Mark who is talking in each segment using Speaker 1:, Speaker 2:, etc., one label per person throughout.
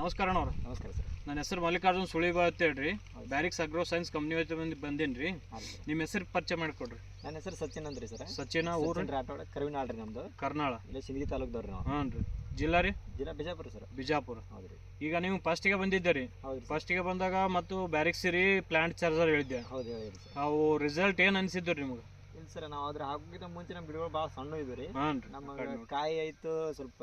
Speaker 1: ನಮಸ್ಕಾರ ನೋಡ್ರಿ
Speaker 2: ನಮಸ್ಕಾರ ಸರ್.
Speaker 1: ನನ್ನ ಹೆಸರು ಮಲ್ಲಿಕಾರ್ಜುನ್ ಸುಳಿಬಾ ಅಂತ ಹೇಳ್ರಿ. ಬ್ಯಾರಿಕ್ಸ್ ಅಗ್ರೋ ಸೈನ್ಸ್ ಕಂಪ್ನಿ ಬಂದು ಬಂದೇನಿ ರೀ ನಿಮ್ಮ ಹೆಸರು ಪರಿಚಯ ಮಾಡಿಕೊಡ್ರಿ.
Speaker 2: ನನ್ನ ಹೆಸರು ಸಚಿನ್ ಅಂದ್ರಿ ಸರ್.
Speaker 1: ಸಚಿನ ಊರು?
Speaker 2: ರಾಠೋಡ ಕರುವಿನಾಳ್ ರೀ ನಮ್ದು.
Speaker 1: ಕರ್ನಾಳ.
Speaker 2: ಇಲ್ಲಿ ಸಿಂಗಿ ತಾಲೂಕ್ದವ್ರಿ ನಾವು.
Speaker 1: ಹಾಂ ರೀ ಜಿಲ್ಲಾ ರೀ?
Speaker 2: ಜಿಲ್ಲಾ ಬಿಜಾಪುರ ಸರ್.
Speaker 1: ಬಿಜಾಪುರ.
Speaker 2: ಹೌದ್ರಿ.
Speaker 1: ಈಗ ನೀವು ಫಸ್ಟಿಗೆ
Speaker 2: ಬಂದಿದ್ದೀರಿ
Speaker 1: ಫಸ್ಟಿಗೆ ಬಂದಾಗ ಮತ್ತು ಬ್ಯಾರಿಕ್ಸ್ ರೀ ಪ್ಲಾಂಟ್ ಚಾರ್ಜರ್ ಹೇಳಿದ್ದೆ.
Speaker 2: ಹೌದು ಹೇಳಿ ಸರ್.
Speaker 1: ಅವು ರಿಸಲ್ಟ್ ಏನು ಅನಿಸಿದ್ದು ರೀ ನಿಮ್ಗೆ?
Speaker 2: ಇಲ್ಲ ಸರ್ ನಾವು ಅದ್ರ ಹಾಕಿದ ಮುಂಚೆ ನಮ್ಮ ಗಿಡಗಳು ಭಾಳ ಸಣ್ಣ ಇದ್ವು ರೀ. ನಮ್ಮ ಕಾಯಿ ಆಯ್ತು ಸ್ವಲ್ಪ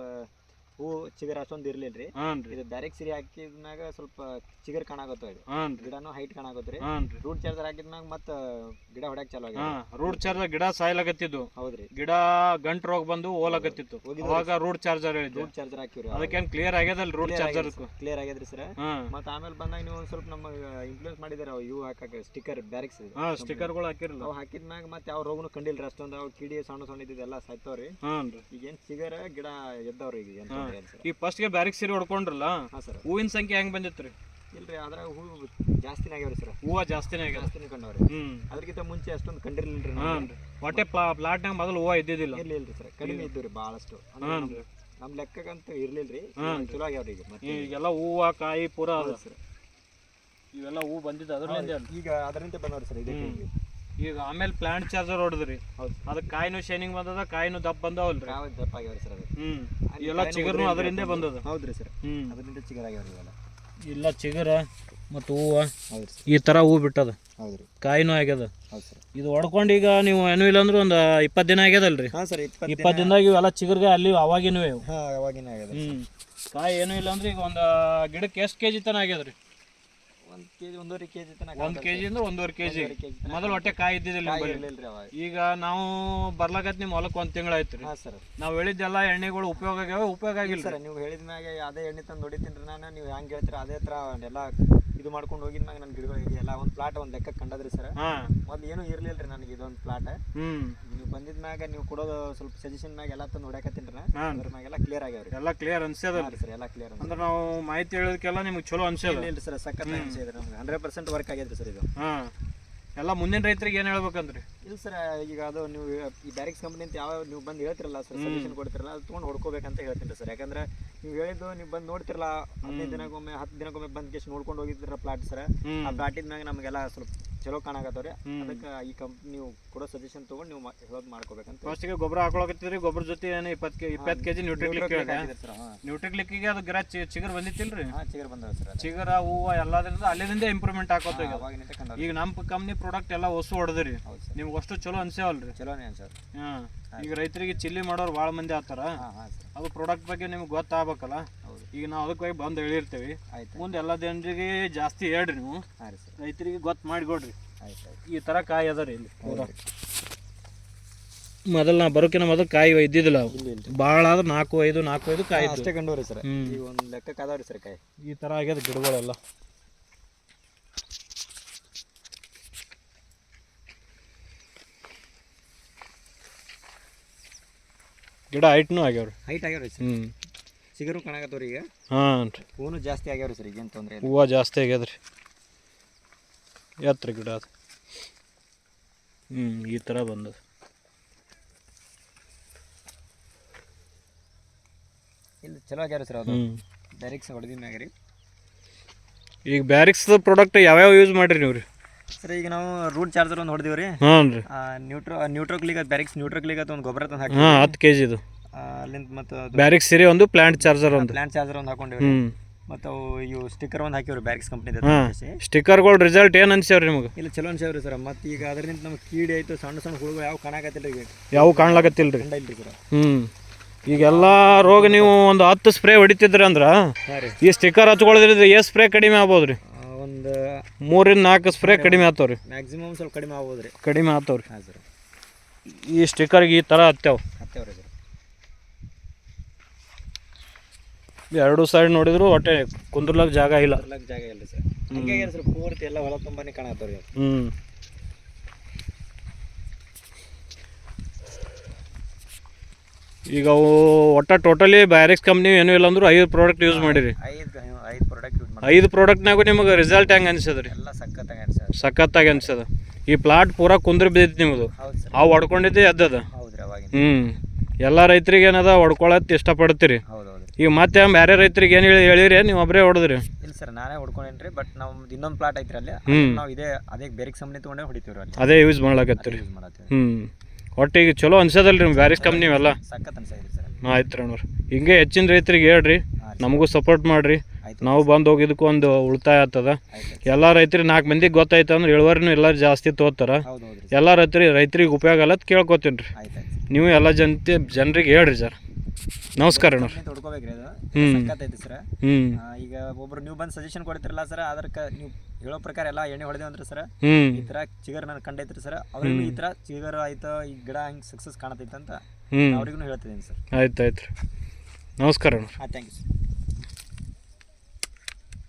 Speaker 2: ಹೂ ಚಿಗರ್ ಅಷ್ಟೊಂದ್ ಇರ್ಲಿಲ್ಲ ರೀ ಇದು ಬ್ಯಾರೆಕ್ ಸಿರಿ ಹಾಕಿದ್ಮ್ಯಾಗ ಸ್ವಲ್ಪ ಚಿಗರ್ ಕಾಣಾಕತ್ತವ ಇದು.
Speaker 1: ಹಾಂ
Speaker 2: ಗಿಡನೂ ಹೈಟ್ ಕಾಣಾಕತ್ರಿ
Speaker 1: ಹಾಂ ರೀ
Speaker 2: ರೂಟ್ ಚಾರ್ಜರ್ ಹಾಕಿದ್ಮ್ಯಾಗ ಮತ್ತ ಗಿಡ ಹೊಡ್ಯಾಕ್ ಚಾಲು
Speaker 1: ಆಗಿದೆ ರೂಟ್ ಚಾರ್ಜರ್ ಗಿಡ ಸಾಯ್ಲಾಗತ್ತಿದ್ದು
Speaker 2: ಹೌದ್ರಿ.
Speaker 1: ಗಿಡ ಗಂಟ್ ರೋಗ ಬಂದು ಓಲಾಗತ್ತಿತ್ತು
Speaker 2: ಹೋಗಿದ್ದು
Speaker 1: ಅವಾಗ ರೂಟ್ ಚಾರ್ಜರ್ ಹೇಳಿದ್ದೆ
Speaker 2: ರೂಟ್ ಚಾರ್ಜರ್ ಹಾಕಿವ್ರಿ
Speaker 1: ಅದಕ್ಕೇನ್ ಕ್ಲಿಯರ್ ಆಗ್ಯದಲ್ ರೂಟ್ ಚಾರ್ಜರ್
Speaker 2: ಕ್ಲಿಯರ್ ಆಗ್ಯದ್ರಿ ಸರ್ ಮತ್ತ ಆಮೇಲೆ ಬಂದಾಗ ನೀವು ಒಂದು ಸ್ವಲ್ಪ ನಮ್ಮ ಇನ್ಫ್ಲೂಯೆನ್ಸ್ ಮಾಡಿದಾರೆ ಅವು ಇವು ಹಾಕಾಕ ಸ್ಟಿಕರ್ ಬ್ಯಾರಿಕ್ಸ್
Speaker 1: ಸ್ಟಿಕರ್ಗಳು ಹಾಕಿರಲ್ಲ
Speaker 2: ಅವ್ ಹಾಕಿದ್ಮ್ಯಾಗ ಮತ್ತೆ ಯಾವ ರೋಗನು ಕಂಡಿಲ್ರಿ ಅಷ್ಟೊಂದು. ಅವ್ ಕಿಡಿ ಸಣ್ಣ ಸಣ್ಣ ಇದ್ದಿದ್ದೆಲ್ಲ ಸಾಯ್ತಾವ್ರಿ. ಈಗ ಏನು ಚಿಗರ ಗಿಡ ಎದ್ದವ್ರಿ ಈಗ ಏನು
Speaker 1: ಈ ಫಸ್ಟ್ಗೆ ಬ್ಯಾರಿಕ್ ಸೀರೆ ಹೊಡ್ಕೊಂಡ್ರಲ್ಲ
Speaker 2: ಹಾಂ ಸರ್.
Speaker 1: ಹೂವಿನ ಸಂಖ್ಯೆ ಹೆಂಗ್ ಬಂದಿತ್ರಿ
Speaker 2: ಇಲ್ರಿ ಅದ್ರಾಗ ಹೂವು ಜಾಸ್ತಿನೇ ಆಗ್ಯಾವ್ರಿ ಸರ್.
Speaker 1: ಹೂವ ಜಾಸ್ತಿನೇ ಆಗ್ಯದ.
Speaker 2: ಜಾಸ್ತಿನೇ ಕಂಡವ್ರಿ.
Speaker 1: ಹ್ಮ್.
Speaker 2: ಅದಕ್ಕಿಂತ ಮುಂಚೆ ಅಷ್ಟೊಂದು ಕಂಡಿರ್ಲಿಲ್ರಿ
Speaker 1: ಹಾಂ ರೀ. ಪ್ಲಾಟ್ನಾಗ ಮೊದಲು ಹೂವ ಇದ್ದಿದ್ದಿಲ್ಲ.
Speaker 2: ಇರ್ಲಿ ಇಲ್ರಿ ಸರ್ ಕಡಿಮೆ ಇದ್ದು ರೀ ಭಾಳಷ್ಟು ಅಂದ್ರೆ
Speaker 1: ಹಾಂ
Speaker 2: ನಮ್-
Speaker 1: ರೀ.
Speaker 2: ನಮ್ಮ ಲೆಕ್ಕಕ್ಕಂತೂ ಇರ್ಲಿಲ್ರಿ. ಚಲೋ ಆಗ್ಯಾವ್ರಿ ಈಗ ಮತ್ತೆ.
Speaker 1: ಈಗೆಲ್ಲ ಹೂವ ಕಾಯಿ ಪೂರ ಅದ.
Speaker 2: ಸರ್.
Speaker 1: ಇವೆಲ್ಲ ಹೂ ಬಂದಿದ್ದು ಅದ್ರಲ್ಲಿಂದ
Speaker 2: ಈಗ ಅದರಿಂದ ಬಂದವ್ರಿ ಸರ್ ಇದಕ್ಕೆ.
Speaker 1: ಈಗ ಆಮೇಲೆ ಪ್ಲಾಂಟ್ ಚಾರ್ಜರ್ ಹೊಡೆದ್ರಿ.
Speaker 2: ಹೌದು.
Speaker 1: ಅದಕ್ಕೆ ಕಾಯಿನೂ ಶೈನಿಂಗ್ ಬಂದದ ಕಾಯಿನೂ ದಪ್ಪ ಬಂದವಲ್ರಿ.
Speaker 2: ಯಾವ ದಪ್ಪ ಆಗ್ಯಾವ್ರಿ ಸರ್ ಅದು.
Speaker 1: ಹ್ಮ್. ಇವೆಲ್ಲ ಚಿಗುರ್ನು ಅದರಿಂದೇ ಬಂದದ.
Speaker 2: ಹೌದ್ರಿ ಸರ್.
Speaker 1: ಹ್ಮ್.
Speaker 2: ಅದರಿಂದ ಚಿಗರ್ ಆಗ್ಯಾವ್ರಿ ಇವೆಲ್ಲ.
Speaker 1: ಇಲ್ಲ ಚಿಗುರ ಮತ್ತು ಹೂವ
Speaker 2: ಹೌದ್ರಿ ಸರ್.
Speaker 1: ಈ ತರ ಹೂ ಬಿಟ್ಟದ.
Speaker 2: ಹೌದ್ರಿ.
Speaker 1: ಕಾಯಿನೂ ಆಗ್ಯದ.
Speaker 2: ಹೌದು ಸರ್.
Speaker 1: ಇದು ಹೊಡ್ಕೊಂಡು ಈಗ ನೀವು ಏನು ಇಲ್ಲ ಅಂದ್ರೆ ಒಂದು ಇಪ್ಪತ್ತು ದಿನ ಆಗ್ಯದಲ್ರಿ.
Speaker 2: ಹಾಂ ಸರ್ ಇಪ್ಪತ್ತು
Speaker 1: ಇಪ್ಪತ್ತು ದಿನದಾಗ ಇವೆಲ್ಲ ಚಿಗುರ್ಗೆ ಅಲ್ಲಿ ಅವಾಗಿನೂ
Speaker 2: ಹಾಂ ಅವಾಗಿನ ಆಗ್ಯದ
Speaker 1: ಹ್ಮ್. ಕಾಯಿ ಏನೂ ಇಲ್ಲ ಅಂದ್ರೆ ಈಗ ಒಂದು ಗಿಡಕ್ಕೆ ಎಷ್ಟು ಕೆಜಿ ತನ ಆಗ್ಯದ್ರಿ?
Speaker 2: ಒಂದು ಕೆಜಿ ಒಂದೂವರೆ ಕೆ ಜಿ ತನಕ
Speaker 1: ಒಂದ್ ಕೆಜಿ ಅಂದ್ರೆ ಒಂದೂವರೆ ಕೆಜಿ.
Speaker 2: ಒಂದೂವರೆ ಕೆಜಿ ತನಕ
Speaker 1: ಮೊದಲು ಹೊಟ್ಟೆ ಕಾಯಿ ಇದ್ದಿದ್ದಿಲ್ಲ
Speaker 2: ಕಾಯಿ
Speaker 1: ನಿಮ್ಮಲ್ಲಿ.
Speaker 2: ಇರ್ಲಿಲ್ರಿ ಅವಾಗ.
Speaker 1: ಈಗ ನಾವು ಬರ್ಲಾಕತ್ ನಿಮ್ ಹೊಲಕ್ ಒಂದ್ ತಿಂಗಳಾಯ್ತು ಆಯ್ತ್ರಿ
Speaker 2: ಹಾಂ ಸರ್.
Speaker 1: ನಾವು ಹೇಳಿದ್ದೆಲ್ಲ ಎಣ್ಣೆಗಳು ಉಪಯೋಗ ಆಗ್ಯಾವ ಉಪಯೋಗ ಆಗಿಲ್ಲ
Speaker 2: ಸರ್ ನೀವು ಹೇಳಿದ ಮ್ಯಾಗೆ ಅದೇ ಎಣ್ಣೆ ತಂದು ಹೊಡಿತೀನಿ ನಾನು ನೀವು ಹೆಂಗ್ ಹೇಳ್ತೀರಾ ಅದೇ ತರ ಎಲ್ಲ ಇದು ಮಾಡ್ಕೊಂಡು ಹೋಗಿದ್ ಮ್ಯಾಗ ನನ್ನ ಗಿಡಗಳು ಎಲ್ಲ ಒಂದು ಪ್ಲಾಟ್ ಒಂದು ಲೆಕ್ಕ ಕಂಡದ್ರಿ ಸರ್ ಮೊದ್ಲು ಏನೂ ಇರ್ಲಿಲ್ಲ ರೀ ನನಗೆ ಇದೊಂದು ಪ್ಲಾಟ್ ನೀವು ಬಂದಿದ ಮ್ಯಾಗ ನೀವು ಕೊಡೋದು ಸ್ವಲ್ಪ ಸಜೆಷನ್ ಮ್ಯಾಗ ಎಲ್ಲ ತಂದು
Speaker 1: ಹಾ.
Speaker 2: ಅದ್ರ ಮ್ಯಾಗೆಲ್ಲ ಕ್ಲಿಯರ್ ಆಗ್ಯಾವ್ರಿ.
Speaker 1: ಎಲ್ಲ ಕ್ಲಿಯರ್ ಅನ್ಸ್ಯದ
Speaker 2: ರೀ ಸರ್ ಎಲ್ಲ ಕ್ಲಿಯರ್
Speaker 1: ಅಂದ್ರೆ ನಾವು ಮಾಹಿತಿ ಹೇಳೋದಕ್ಕೆಲ್ಲ ನಿಮ್ಗೆ ಚಲೋ ಅನ್ಸ್ಯದ.
Speaker 2: ಇಲ್ಲ ಸರ್ ಸಖತ್ ಅನಿಸಿದ್ರೆ ನಮ್ಗೆ. ಹಂಡ್ರೆಡ್ ಪರ್ಸೆಂಟ್ ವರ್ಕ್ ಆಗ್ಯದ್ರಿ ಸರ್ ಇದು.
Speaker 1: ಎಲ್ಲ ಮುಂದಿನ ರೈತರಿಗೆ ಏನ್ ಹೇಳ್ಬೇಕಂದ್ರಿ?
Speaker 2: ಇಲ್ಲ ಸರ್ ಈಗ ಅದು ನೀವು ಈ ಡೈರೆಕ್ಟ್ ಕಂಪ್ನಿ ಅಂತ ಯಾವ ನೀವು ಬಂದು ಹೇಳ್ತಿರಲ್ಲ ಸರ್ ಸಜೆಷನ್ ಕೊಡ್ತಿರಲ್ಲ ಅದು ತೊಗೊಂಡು ಹೊಡ್ಕೋಬೇಕಂತ ಹೇಳ್ತೀನಿ ಸರ್ ಯಾಕಂದ್ರೆ ನೀವು ಹೇಳಿದ್ದು ನೀವು ಬಂದು ನೋಡ್ತಿರಲ್ಲ ಹದಿನೈದು ದಿನಕ್ಕೊಮ್ಮೆ ಹತ್ತು ದಿನಕ್ಕೊಮ್ಮೆ ಬಂದ್ ಕೇಸ್ ನೋಡ್ಕೊಂಡು ಹೋಗಿದ್ರ ಪ್ಲಾಟ್ ಸರ್ ಆ ಪ್ಲಾಟಿದ ಮ್ಯಾಗ ನಮಗೆಲ್ಲ ಸ್ವಲ್ಪ ಚಲೋ ಕಾಣಾಕತ್ತವ್ರಿ. ಅದಕ್ಕೆ ಈ ಕಂಪ್ನಿ ನೀವು ಕೊಡೋ ಸಜೆಷನ್ ತೊಗೊಂಡು ನೀವು ಹೇಳೋದು ಮಾಡ್ಕೋಬೇಕಂತ
Speaker 1: ಫಸ್ಟಿಗೆ ಗೊಬ್ಬರ ಹಾಕೊಳಕತ್ತಿದ್ರಿ ಗೊಬ್ಬರ ಜೊತೆ ಏನು ಇಪ್ಪತ್ತು ಕೆ ಇಪ್ಪತ್ತು ಕೆಜಿ ನ್ಯೂಟ್ರಿಕ್ಲಿಕ್ ನ್ಯೂಟ್ರಿಕ್ಲಿಕ್ಕಿಗೆ ಅದು ಗಿರ ಚಿಗರ್ ಬಂದಿತ್ತಿಲ್ರಿ?
Speaker 2: ಹಾಂ ಚಿಗರ್ ಬಂದವ ಸರ್
Speaker 1: ಚಿಗರ ಹೂವ ಎಲ್ಲದ್ರಿಂದ ಅಲ್ಲಿಂದ ಇಂಪ್ರೂವ್ಮೆಂಟ್ ಹಾಕೋತ
Speaker 2: ಈಗ
Speaker 1: ಈಗ ನಮ್ಮ ಕಂಪ್ನಿ ಪ್ರಾಡಕ್ಟ್ ಎಲ್ಲ ಹೊಸ ಹೊಡೆದ್ರಿ. ನಿಮ್ಗೆ ಅಷ್ಟು ಚಲೋ ಅನ್ಸ್ಯಾವಲ್ರಿ
Speaker 2: ಚಲೋನೇ ಸರ್
Speaker 1: ಹಾಂ. ಈಗ ರೈತರಿಗೆ ಚಿಲ್ಲಿ ಮಾಡೋರು ಭಾಳ ಮಂದಿ ಆತಾರ. ಅದು ಪ್ರಾಡಕ್ಟ್ ಬಗ್ಗೆ ನಿಮ್ಗೆ ಗೊತ್ತಾಗಬೇಕಲ್ಲ. ಈಗ ನಾವು ಅದಕ್ಕೆ ಹೋಗಿ ಬಂದು ಹೇಳಿರ್ತೇವೆ.
Speaker 2: ಆಯ್ತು
Speaker 1: ಮುಂದೆ ಎಲ್ಲ ಜನರಿಗೆ ಜಾಸ್ತಿ ಹೇಳ್ರಿ ನೀವು.
Speaker 2: ಹಾಂ ರೀ ಸರ್.
Speaker 1: ರೈತರಿಗೆ ಗೊತ್ತು ಮಾಡಿಕೊಡ್ರಿ
Speaker 2: ಆಯ್ತು ಆಯ್ತು.
Speaker 1: ಈ ಥರ ಕಾಯಿ ಅದ ರೀ ಇಲ್ಲಿ. ಮೊದಲ ನಾ ಬರೋಕಿನ ಮೊದಲು ಕಾಯಿ ಇದ್ದಿದ್ದಿಲ್ಲ
Speaker 2: ಬಹಳ
Speaker 1: ಭಾಳ ಆದ್ರೆ ನಾಲ್ಕು ಐದು ನಾಲ್ಕು ಐದು ಕಾಯಿ ಇದ್ವು.
Speaker 2: ಅಷ್ಟೇ ಕಂಡವ್ರಿ ಸರ್.
Speaker 1: ಹ್ಮ್.
Speaker 2: ಈಗ ಒಂದು ಲೆಕ್ಕಕ್ಕೆ ಅದಾವ್ರಿ ಸರ್ ಕಾಯಿ.
Speaker 1: ಈ ಥರ ಆಗ್ಯದ ಗಿಡಗಳೆಲ್ಲ. ಗಿಡ ಹೈಟ್ನು ಆಗ್ಯಾವ್ರಿ.
Speaker 2: Height ಆಗ್ಯಾವ್ರಿ sir.
Speaker 1: ಹ್ಞೂ
Speaker 2: ಸಿಗರು ಕಾಣಕತ್ತವ್ರಿ ಈಗ?
Speaker 1: ಹಾಂ ರೀ.
Speaker 2: ಹೂನು ಜಾಸ್ತಿ ಆಗ್ಯಾವ್ರಿ ಸರ್ ಈಗೇನು ತೊಂದರೆ ಇಲ್ಲ.
Speaker 1: ಹೂವು ಜಾಸ್ತಿ ಆಗ್ಯದ್ರಿ. ಎತ್ತರ ಗಿಡ ಅದು. ಹ್ಞೂ ಈ ಥರ ಬಂದದ.
Speaker 2: ಇಲ್ಲಿ ಚಲೋ ಆಗ್ಯಾರ ಸರ್ ಅದು.
Speaker 1: ಹ್ಞೂ
Speaker 2: ಡೈರೆಕ್ಟ್ ಹೊಡೆದಿನ ಮ್ಯಾಗ ರೀ
Speaker 1: ಈಗ ಬ್ಯಾರಿಕ್ಸ್ ಪ್ರಾಡಕ್ಟ್ ಯಾವ್ಯಾವ ಯೂಸ್ ಮಾಡಿರಿ ನೀವು ರೀ?
Speaker 2: ಸರ್ ಈಗ ನಾವು ರೂಟ್ ಚಾರ್ಜರ್ ಒಂದು ಹೊಡೆದಿವ್ರಿ.
Speaker 1: ಹಾಂ ರೀ.
Speaker 2: ನ್ಯೂಟ್ರೋ ನ್ಯೂಟ್ರೋ ಕ್ಲಿಕ್ ಬ್ಯಾರಿಕ್ಸ್ ನ್ಯೂಟ್ರೋ ಕ್ಲಿಕ್ ಅಂತ ಒಂದು ಗೊಬ್ಬರ ತಂದು ಹಾಕಿ
Speaker 1: ಹಾಂ ಹತ್ತು ಕೆ ಜಿದು
Speaker 2: ಅಲ್ಲಿಂದ ಮತ್ತು
Speaker 1: ಬ್ಯಾರಿಕ್ ಸಿರಿ ಒಂದು ಪ್ಲಾಂಟ್ ಚಾರ್ಜರ್ ಒಂದು.
Speaker 2: ಪ್ಲಾಂಟ್ ಚಾರ್ಜರ್ ಒಂದು ಹಾಕೊಂಡಿವಿ ಮತ್ತೆ ಅವು ಇವು ಸ್ಟಿಕ್ಕರ್ ಒಂದು ಹಾಕಿವ್ರಿ ಬ್ಯಾರಿಕ್ಸ್ ಕಂಪ್ನಿ
Speaker 1: ಸ್ಟಿಕ್ಕರ್ಗಳು ರಿಸಲ್ಟ್ ಏನು ಅನ್ಸ್ಯಾವ್ರಿ ನಿಮಗೆ?
Speaker 2: ಇಲ್ಲ ಚಲೋ ಅನ್ಸ್ಯಾವ್ರಿ ಸರ್. ಮತ್ತು ಈಗ ಅದರಿಂದ ನಮ್ಗೆ ಕೀಡಿ ಆಯಿತು ಸಣ್ಣ ಸಣ್ಣ ಹುಳುಗಳು ಯಾವ ಕಾಣಕತ್ತಿಲ್ಲ ಈಗ.
Speaker 1: ಯಾವ ಕಾಣ್ಲಾಕತ್ತಿಲ್ಲ ರೀ
Speaker 2: ಇಲ್ರಿ ಸರ್.
Speaker 1: ಹ್ಞೂ ಈಗೆಲ್ಲ ರೋಗ ನೀವು ಒಂದು ಹತ್ತು ಸ್ಪ್ರೇ ಹೊಡಿತಿದ್ರಿ ಅಂದ್ರೆ ಈ ಸ್ಟಿಕ್ಕರ್ ಹಚ್ಕೊಳ್ಳೋದ್ರಿಂದ ಏ ಸ್ಪ್ರೇ ಕಡಿಮೆ ಆಗ್ಬೋದು ರೀ
Speaker 2: ಒಂದು
Speaker 1: ಮೂರಿಂದ ನಾಲ್ಕು ಸ್ಪ್ರೇ ಕಡಿಮೆ ಆಗ್ತಾವ್ರಿ.
Speaker 2: ಮ್ಯಾಕ್ಸಿಮಮ್ ಸ್ವಲ್ಪ ಕಡಿಮೆ ಆಗ್ಬೋದು ರೀ
Speaker 1: ಕಡಿಮೆ ಆಗ್ತಾವ್ರಿ. ರೀ
Speaker 2: ಹಾಂ ಸರ್.
Speaker 1: ಈ ಸ್ಟಿಕ್ಕರ್ಗೆ ಈ ಥರ ಹತ್ತೇವೆ
Speaker 2: ಹತ್ತೇವ್ರಿ ಸರ್
Speaker 1: ಎರಡು ಸೈಡ್ ನೋಡಿದ್ರು ಹೊಟ್ಟೆ ಕುಂದ್ರಲಕ್ ಜಾಗ ಇಲ್ಲ.
Speaker 2: ಜಾಗ ಇಲ್ಲ ಸರ್. ಸರ್ ಪೂರ್ತಿ ಎಲ್ಲ ಹೊಲ ತುಂಬಾನೇ ಕಾಣತ್ತವ್ರಿ
Speaker 1: ಹ್ಞೂ ಈಗ ಅವು ಒಟ್ಟ ಟೋಟಲಿ ಬ್ಯಾರಿಕ್ಸ್ ಕಂಪ್ನಿ ಏನೂ ಇಲ್ಲ ಅಂದ್ರು ಐದು ಪ್ರಾಡಕ್ಟ್ ಯೂಸ್ ಮಾಡಿರಿ.
Speaker 2: ಐದು ಐದು ಪ್ರಾಡಕ್ಟ್ ಯೂಸ್ ಮಾಡಿ
Speaker 1: ಐದು ಪ್ರಾಡಕ್ಟ್ನಾಗೂ ನಿಮಗೆ ರಿಸಲ್ಟ್ ಹೆಂಗೆ ಅನಿಸಿದ್ರಿ ರೀ?
Speaker 2: ಎಲ್ಲ ಸಖತ್ತಾಗಿ ಸರ್
Speaker 1: ಸಖತ್ತಾಗಿ ಅನ್ಸದ. ಈ ಪ್ಲಾಟ್ ಪೂರ ಕುಂದ್ರ ಬಿದ್ದೈತಿ ನಿಮ್ಮದು
Speaker 2: ಹೌದು
Speaker 1: ಅವು ಹೊಡ್ಕೊಂಡಿದ್ದೆ ಎದ್ದದ
Speaker 2: ಅವಾಗಿನ
Speaker 1: ಹ್ಞೂ ಎಲ್ಲ ರೈತರಿಗೆ ಏನದ ಹೊಡ್ಕೊಳತ್ ಇಷ್ಟಪಡ್ತೀರಿ.
Speaker 2: ಹೌದು ಹೌದು
Speaker 1: ಈಗ ಮತ್ತೆ ಬೇರೆ ರೈತರಿಗೆ ಏನು ಹೇಳಿ ಹೇಳಿರಿ ನೀವು ಒಬ್ಬರೇ ಹೊಡೆದ್ರಿ.
Speaker 2: ಇಲ್ಲ ಸರ್ ನಾನೇ ಹೊಡ್ಕೊಂಡೇನ್ರಿ ಬಟ್ ನಮ್ದು ಇನ್ನೊಂದು ಪ್ಲಾಟ್ ಐತ್ರಿ ಅಲ್ಲಿ.
Speaker 1: ಹ್ಮ್.
Speaker 2: ನಾವು ಇದೇ ಅದೇ ಬೇರೆ ಸಂಬಂಧ ತಗೊಂಡೇ ಹೊಡಿತೀವ್ರಿ ಅಲ್ಲಿ.
Speaker 1: ಅದೇ ಯೂಸ್ ಮಾಡ್ಲಾಕತ್ತೀರಿ
Speaker 2: ಯೂಸ್ ಮಾಡತ್ತೀವಿ
Speaker 1: ಹ್ಞೂ ಒಟ್ಟಿಗೆ ಚಲೋ ಅನ್ಸದಲ್ರಿ ಬ್ಯಾರಿಸ್ ಕಂಪ್ನಿ ಇವೆಲ್ಲ
Speaker 2: ಸಖತ್ ಸರ್.
Speaker 1: ಆಯ್ತು ರೀ ಹಿಂಗೆ ಹೆಚ್ಚಿನ ರೈತರಿಗೆ ಹೇಳ್ರಿ
Speaker 2: ಹಾಂ
Speaker 1: ನಮಗೂ ಸಪೋರ್ಟ್ ಮಾಡಿರಿ.
Speaker 2: ಆಯ್ತು
Speaker 1: ನಾವು ಬಂದು ಹೋಗಿದ್ದಕ್ಕೂ ಒಂದು ಉಳಿತಾಯ ಆಗ್ತದ.
Speaker 2: ಆಯ್ತು
Speaker 1: ಎಲ್ಲ ರೈತರಿಗೆ ನಾಲ್ಕು ಮಂದಿಗೆ ಗೊತ್ತಾಯ್ತು ಅಂದ್ರೆ ಇಳುವರಿನೂ ಎಲ್ಲರೂ ಜಾಸ್ತಿ ತೋತಾರ.
Speaker 2: ಹೌದು ಹೌದ್ರಿ
Speaker 1: ಎಲ್ಲ ರೈತರಿಗೆ ರೈತರಿಗೆ ಉಪಯೋಗ ಅಲ್ಲತ್ ಕೇಳ್ಕೊತೀನಿ ರೀ
Speaker 2: ಆಯ್ತು ಆಯ್ತು
Speaker 1: ನೀವು ಎಲ್ಲ ಜನತೆ ಜನರಿಗೆ ಹೇಳ್ರಿ ಸರ್. ನಮಸ್ಕಾರ ಅಣ್ಣ
Speaker 2: ತೊಡ್ಕೋಬೇಕ್ರಿ ಅದು. ಸರ್. ಈಗ ಒಬ್ರು ನೀವು ಬಂದು ಸಜೆಷನ್ ಕೊಡ್ತಿರಲ್ಲ ಸರ್ ಅದಕ್ಕೆ ನೀವು ಹೇಳೋ ಪ್ರಕಾರ ಎಲ್ಲ ಎಣ್ಣೆ ಹೊಡೆದೇವಂತ್ರಿ ಸರ್
Speaker 1: ಹ್ಞೂ
Speaker 2: ಈ ತರ ಚಿಗರ್ ನನ್ ಕಂಡೈತ್ರಿ ಸರ್. ಅವ್ರಿಗೂ ಈ ತರ ಚಿಗರ್ ಆಯ್ತು ಈ ಗಿಡ ಹೆಂಗ್ ಸಕ್ಸಸ್ ಕಾಣತೈತೆ ಅಂತ ಅವ್ರಿಗೂ ಹೇಳ್ತಿದ್ದೀನಿ ಸರ್.
Speaker 1: ಆಯ್ತು ಆಯ್ತು ನಮಸ್ಕಾರ ಅಣ್ಣ
Speaker 2: ಥ್ಯಾಂಕ್ ಯು ಸರ್